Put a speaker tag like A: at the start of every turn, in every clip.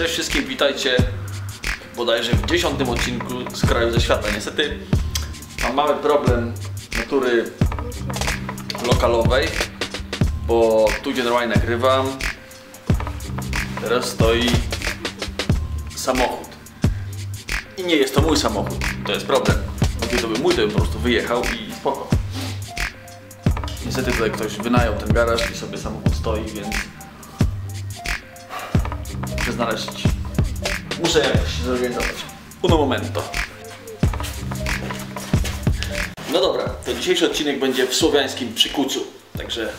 A: Cześć wszystkim, witajcie bodajże w dziesiątym odcinku z kraju ze świata. Niestety mam mały problem natury lokalowej, bo tu gdzie normalnie nagrywam teraz stoi samochód. I nie jest to mój samochód, to jest problem. Gdyby to był mój, to bym po prostu wyjechał i spoko. Niestety tutaj ktoś wynajął ten garaż i sobie samochód stoi, więc muszę znaleźć. Muszę jakoś się zorganizować. Uno momento. No dobra, to dzisiejszy odcinek będzie w słowiańskim przykucu. Także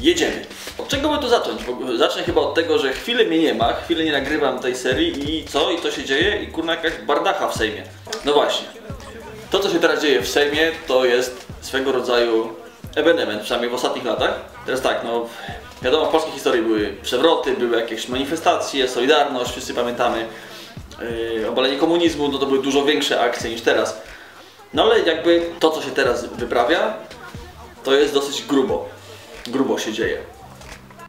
A: jedziemy. Od czego by tu zacząć? Bo Zacznę chyba od tego, że chwilę mnie nie ma, chwilę nie nagrywam tej serii i co? I to się dzieje? I kurna jakaś bardacha w Sejmie. No właśnie. To, co się teraz dzieje w Sejmie, to jest swego rodzaju ewenement, przynajmniej w ostatnich latach. Teraz tak, no wiadomo, w polskiej historii były przewroty, były jakieś manifestacje, Solidarność, wszyscy pamiętamy, yy, obalenie komunizmu, no to były dużo większe akcje niż teraz. No ale jakby to, co się teraz wyprawia, to jest dosyć grubo. Grubo się dzieje.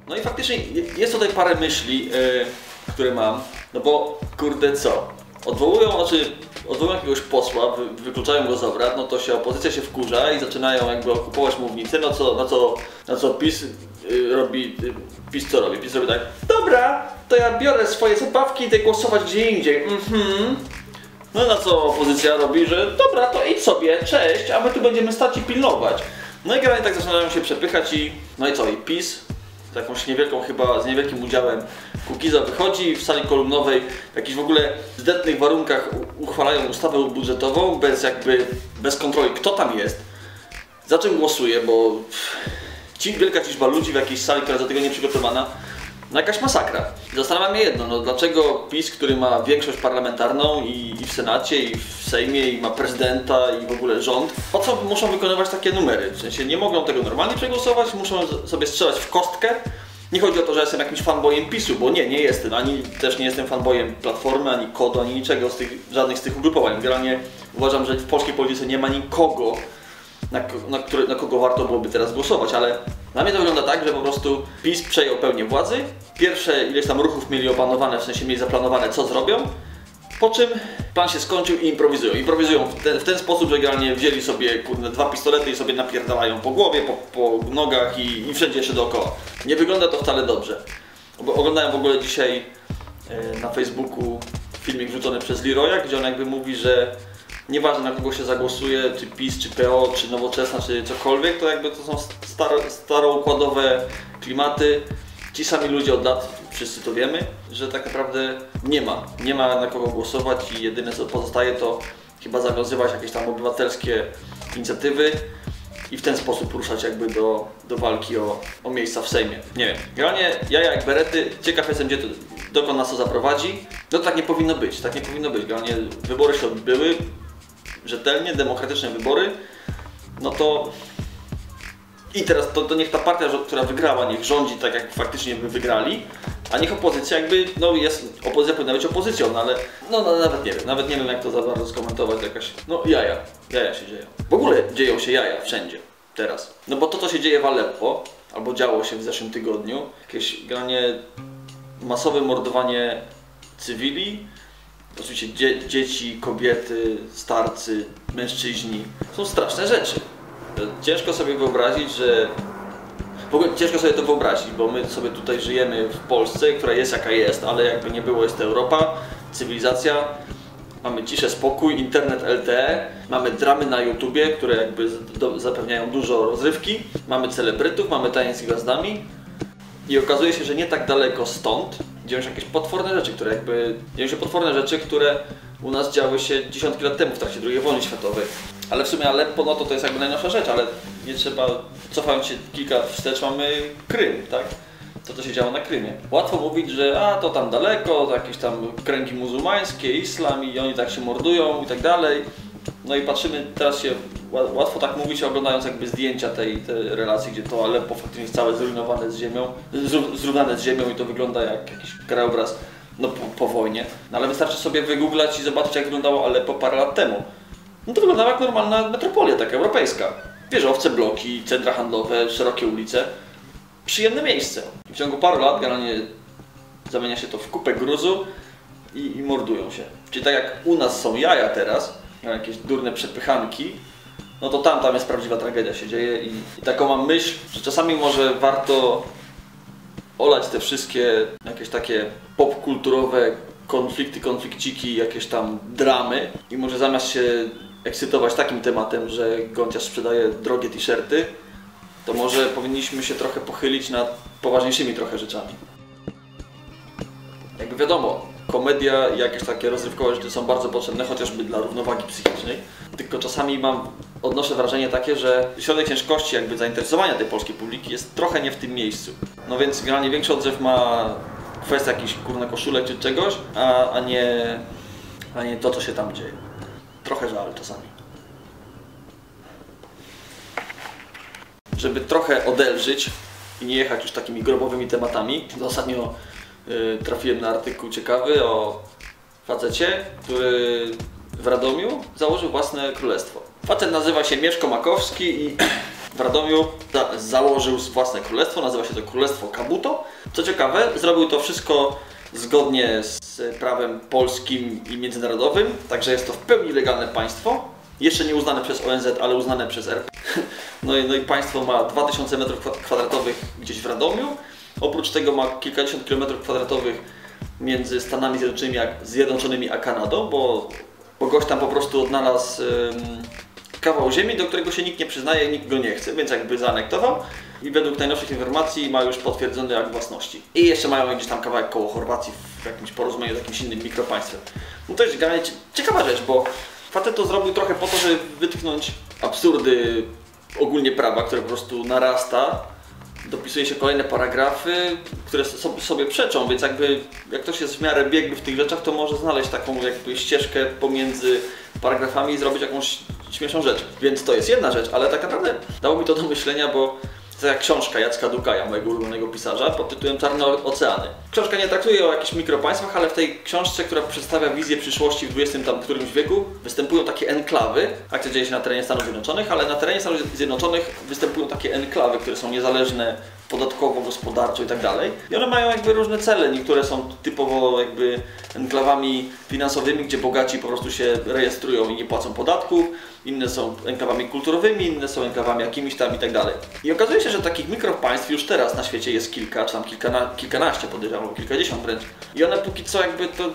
A: No i faktycznie jest tutaj parę myśli, yy, które mam, no bo kurde co, odwołują, znaczy odwołują jakiegoś posła, wy, wykluczają go z obrad, no to się opozycja się wkurza i zaczynają jakby okupować mównicę, no co, na co, na co PiS robi, yy, PiS co robi? PiS robi tak, dobra, to ja biorę swoje zabawki i idę głosować gdzie indziej, mhm. No na co opozycja robi, że dobra, to idź sobie, cześć, a my tu będziemy stać i pilnować. No i generalnie tak zaczynają się przepychać i no i co, i PiS z jakąś niewielką chyba, z niewielkim udziałem Kukiza wychodzi w sali kolumnowej w jakichś w ogóle zdetnych warunkach uchwalają ustawę budżetową bez jakby, bez kontroli kto tam jest, za czym głosuje, bo pff, wielka liczba ludzi w jakiejś sali, która do tego nieprzygotowana, no jakaś masakra. Zastanawia mnie jedno, no dlaczego PiS, który ma większość parlamentarną i, i w Senacie, i w Sejmie, i ma prezydenta, i w ogóle rząd, po co muszą wykonywać takie numery? W sensie nie mogą tego normalnie przegłosować, muszą sobie strzelać w kostkę. Nie chodzi o to, że jestem jakimś fanboyem PiSu, bo nie, nie jestem, ani też nie jestem fanboyem Platformy, ani KODO, ani niczego z tych, żadnych z tych ugrupowań. Generalnie uważam, że w polskiej polityce nie ma nikogo, na, na, który, na kogo warto byłoby teraz głosować, ale dla mnie to wygląda tak, że po prostu PiS przejął pełnię władzy, pierwsze ileś tam ruchów mieli opanowane, w sensie mieli zaplanowane co zrobią, po czym plan się skończył i improwizują. Improwizują w ten, w ten sposób, że generalnie wzięli sobie kurde, dwa pistolety i sobie napierdalają po głowie, po, po nogach i, i wszędzie jeszcze dookoła. Nie wygląda to wcale dobrze. Oglądałem w ogóle dzisiaj e, na Facebooku filmik wrzucony przez Leroya, gdzie on jakby mówi, że nieważne na kogo się zagłosuje, czy PiS, czy PO, czy Nowoczesna, czy cokolwiek, to jakby to są staro, staroukładowe klimaty. Ci sami ludzie od lat, wszyscy to wiemy, że tak naprawdę nie ma, nie ma na kogo głosować i jedyne co pozostaje to chyba zawiązywać jakieś tam obywatelskie inicjatywy i w ten sposób ruszać jakby do, do walki o, o miejsca w Sejmie. Nie wiem, generalnie ja jak berety, ciekaw jestem gdzie to, dokąd nas to zaprowadzi. No tak nie powinno być, tak nie powinno być. Generalnie wybory się odbyły, rzetelnie, demokratyczne wybory, no to i teraz to, to niech ta partia, która wygrała, niech rządzi tak jak faktycznie by wygrali, a niech opozycja jakby, no jest, opozycja powinna być opozycją, no ale no, no nawet nie wiem, nawet nie wiem jak to za bardzo skomentować, jakaś, no jaja, jaja się dzieją. W ogóle dzieją się jaja wszędzie, teraz. No bo to co się dzieje w Aleppo, albo działo się w zeszłym tygodniu, jakieś granie, masowe mordowanie cywili, oczywiście dzie dzieci, kobiety, starcy, mężczyźni. Są straszne rzeczy. Ciężko sobie wyobrazić, że. W ogóle ciężko sobie to wyobrazić, bo my sobie tutaj żyjemy w Polsce, która jest jaka jest, ale jakby nie było, jest Europa, cywilizacja. Mamy ciszę, spokój, internet LTE, mamy dramy na YouTubie, które jakby zapewniają dużo rozrywki, mamy celebrytów, mamy taniec z gwiazdami, i okazuje się, że nie tak daleko stąd dzieją się jakieś potworne rzeczy, które jakby. dzieją się potworne rzeczy, które u nas działy się dziesiątki lat temu w trakcie II wojny światowej. Ale w sumie Aleppo, no to to jest jakby najnowsza rzecz, ale nie trzeba, cofając się kilka wstecz, mamy Krym, tak? Co to się działo na Krymie. Łatwo mówić, że a to tam daleko, to jakieś tam kręgi muzułmańskie, islam i oni tak się mordują i tak dalej. No i patrzymy, teraz się ła- łatwo tak mówić, oglądając jakby zdjęcia tej, tej relacji, gdzie to Aleppo faktycznie jest całe zrujnowane z ziemią, zró- zrównane z ziemią i to wygląda jak jakiś krajobraz no, po, po wojnie. No ale wystarczy sobie wygooglać i zobaczyć jak wyglądało Aleppo parę lat temu. No to wyglądało jak normalna metropolia, taka europejska. Wieżowce, bloki, centra handlowe, szerokie ulice. Przyjemne miejsce. W ciągu paru lat generalnie zamienia się to w kupę gruzu i, i mordują się. Czyli tak jak u nas są jaja teraz, jakieś durne przepychanki, no to tam, tam jest prawdziwa tragedia się dzieje i, i taką mam myśl, że czasami może warto olać te wszystkie jakieś takie popkulturowe konflikty, konflikciki, jakieś tam dramy i może zamiast się ekscytować takim tematem, że Gąciarz sprzedaje drogie t-shirty, to może powinniśmy się trochę pochylić nad poważniejszymi trochę rzeczami. Jakby wiadomo, komedia i jakieś takie rozrywkowe rzeczy są bardzo potrzebne, chociażby dla równowagi psychicznej. Tylko czasami mam, odnoszę wrażenie takie, że środek ciężkości jakby zainteresowania tej polskiej publiki jest trochę nie w tym miejscu. No więc generalnie większy odzew ma kwestia jakichś kurna koszulek czy czegoś, a, a, nie, a nie to, co się tam dzieje. Trochę żal czasami. Żeby trochę odelżyć i nie jechać już takimi grobowymi tematami, to ostatnio trafiłem na artykuł ciekawy o facecie, który w Radomiu założył własne królestwo. Facet nazywa się Mieszko Makowski i w Radomiu za założył własne królestwo, nazywa się to Królestwo Kabuto. Co ciekawe, zrobił to wszystko zgodnie z prawem polskim i międzynarodowym, także jest to w pełni legalne państwo. Jeszcze nie uznane przez ONZ, ale uznane przez RP. No i, no i państwo ma 2000 m2 gdzieś w Radomiu. Oprócz tego ma kilkadziesiąt kilometrów kwadratowych między Stanami Zjednoczonymi Zjednoczonymi a Kanadą, bo, bo gość tam po prostu odnalazł ym, kawał ziemi, do którego się nikt nie przyznaje nikt go nie chce, więc jakby zaanektował i według najnowszych informacji ma już potwierdzony akt własności. I jeszcze mają gdzieś tam kawałek koło Chorwacji w jakimś porozumieniu z jakimś innym mikropaństwem. No to jest ciekawa rzecz, bo facet to zrobił trochę po to, żeby wytknąć absurdy ogólnie prawa, które po prostu narasta dopisuje się kolejne paragrafy, które sobie przeczą, więc jakby jak ktoś jest w miarę biegły w tych rzeczach, to może znaleźć taką jakby ścieżkę pomiędzy paragrafami i zrobić jakąś śmieszną rzecz. Więc to jest jedna rzecz, ale tak naprawdę dało mi to do myślenia, bo to jak książka Jacka Dukaja, mojego ulubionego pisarza, pod tytułem Czarne Oceany. Książka nie traktuje o jakichś mikropaństwach, ale w tej książce, która przedstawia wizję przyszłości w XX tam którymś wieku, występują takie enklawy. Akcja dzieje się na terenie Stanów Zjednoczonych, ale na terenie Stanów Zjednoczonych występują takie enklawy, które są niezależne podatkowo, gospodarczo i tak dalej. I one mają jakby różne cele. Niektóre są typowo jakby enklawami finansowymi, gdzie bogaci po prostu się rejestrują i nie płacą podatków. Inne są enklawami kulturowymi, inne są enklawami jakimiś tam i tak dalej. I okazuje się, że takich mikropaństw już teraz na świecie jest kilka, czy tam kilkana, kilkanaście podejrzewam, kilkadziesiąt wręcz. I one póki co jakby to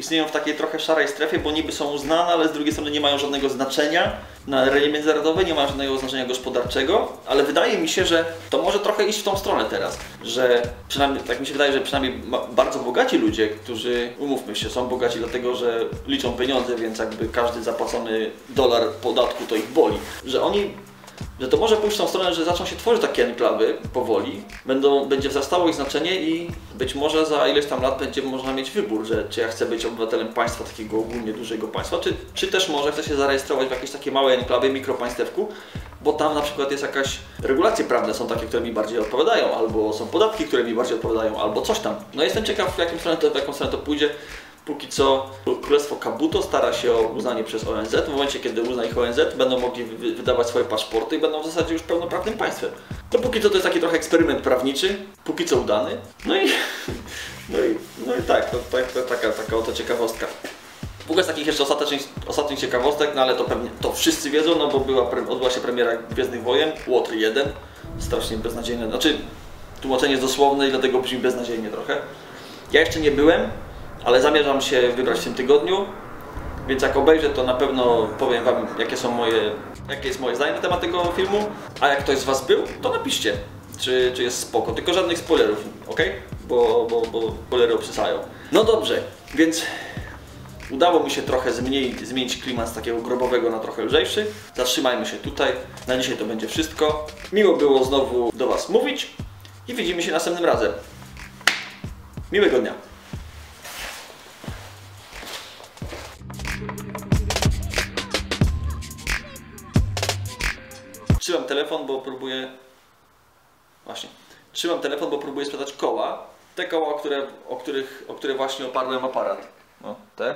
A: istnieją w takiej trochę szarej strefie, bo niby są uznane, ale z drugiej strony nie mają żadnego znaczenia na arenie międzynarodowej, nie mają żadnego znaczenia gospodarczego, ale wydaje mi się, że to może trochę iść w tą stronę teraz, że przynajmniej, tak mi się wydaje, że przynajmniej bardzo bogaci ludzie, którzy, umówmy się, są bogaci dlatego, że liczą pieniądze, więc jakby każdy zapłacony dolar podatku to ich boli, że oni że to może pójść w tą stronę, że zaczną się tworzyć takie enklawy powoli, będą, będzie wzrastało ich znaczenie i być może za ileś tam lat będzie można mieć wybór, że czy ja chcę być obywatelem państwa, takiego ogólnie dużego państwa, czy, czy też może chcę się zarejestrować w jakieś takie małe enklawy, mikropaństewku, bo tam na przykład jest jakaś regulacje prawne, są takie, które mi bardziej odpowiadają, albo są podatki, które mi bardziej odpowiadają, albo coś tam. No jestem ciekaw, w, jakim stronę to, w jaką stronę to pójdzie. Póki co Królestwo Kabuto stara się o uznanie przez ONZ. W momencie, kiedy uzna ich ONZ, będą mogli wydawać swoje paszporty i będą w zasadzie już pełnoprawnym państwem. To póki co to jest taki trochę eksperyment prawniczy, póki co udany. No i, no i, no i tak, to, to, taka, taka oto ciekawostka. W ogóle z takich jeszcze ostatnich, ostatnich ciekawostek, no ale to pewnie to wszyscy wiedzą, no bo była, odbyła się premiera Gwiezdnych Wojen, Łotr 1, strasznie beznadziejne, znaczy tłumaczenie jest dosłowne i dlatego brzmi beznadziejnie trochę. Ja jeszcze nie byłem, ale zamierzam się wybrać w tym tygodniu, więc jak obejrzę, to na pewno powiem Wam, jakie są moje, jakie jest moje zdanie na temat tego filmu, a jak ktoś z Was był, to napiszcie, czy, czy jest spoko, tylko żadnych spoilerów, ok? Bo, bo, bo spoilery obsysają. No dobrze, więc udało mi się trochę zmienić, zmienić klimat z takiego grobowego na trochę lżejszy. Zatrzymajmy się tutaj, na dzisiaj to będzie wszystko. Miło było znowu do Was mówić i widzimy się następnym razem. Miłego dnia. Telefon, bo próbuję. Właśnie. Trzymam telefon, bo próbuję sprzedać koła. Te koła, które, o, których, o które właśnie oparłem aparat. No, te.